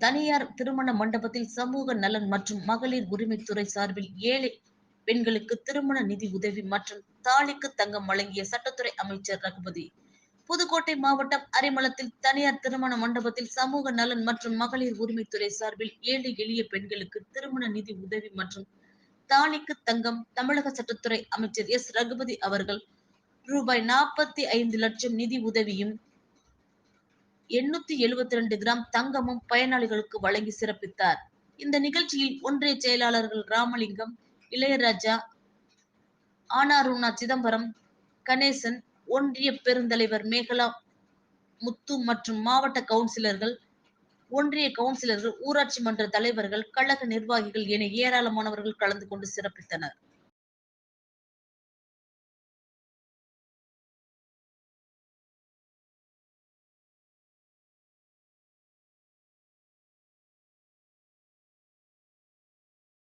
தனியார் திருமண மண்டபத்தில் சமூக நலன் மற்றும் மகளிர் உரிமைத்துறை சார்பில் ஏழை பெண்களுக்கு திருமண நிதி உதவி மற்றும் தாலிக்கு தங்கம் வழங்கிய சட்டத்துறை அமைச்சர் ரகுபதி. புதுக்கோட்டை மாவட்டம் அரிமளத்தில் தனியார் திருமண மண்டபத்தில் சமூக நலன் மற்றும் மகளிர் உரிமைத்துறை சார்பில் ஏழை எளிய பெண்களுக்கு திருமண நிதி உதவி மற்றும் தாலிக்கு தங்கம் தமிழக சட்டத்துறை அமைச்சர் எஸ். ரகுபதி அவர்கள் ரூபாய் நாற்பத்தி ஐந்து லட்சம் நிதி உதவியும் எண்ணூத்தி எழுபத்தி ரெண்டு கிராம் தங்கமும் பயனாளிகளுக்கு வழங்கி சிறப்பித்தார். இந்த நிகழ்ச்சியில் ஒன்றிய செயலாளர்கள் ராமலிங்கம் இளையராஜா ஆனாருணா சிதம்பரம் கணேசன் ஒன்றிய பெருந்தலைவர் மேகலா முத்து மற்றும் மாவட்ட கவுன்சிலர்கள் ஒன்றிய கவுன்சிலர்கள் ஊராட்சி மன்ற தலைவர்கள் கழக நிர்வாகிகள் என ஏராளமானவர்கள் கலந்து கொண்டு சிறப்பித்தனர்.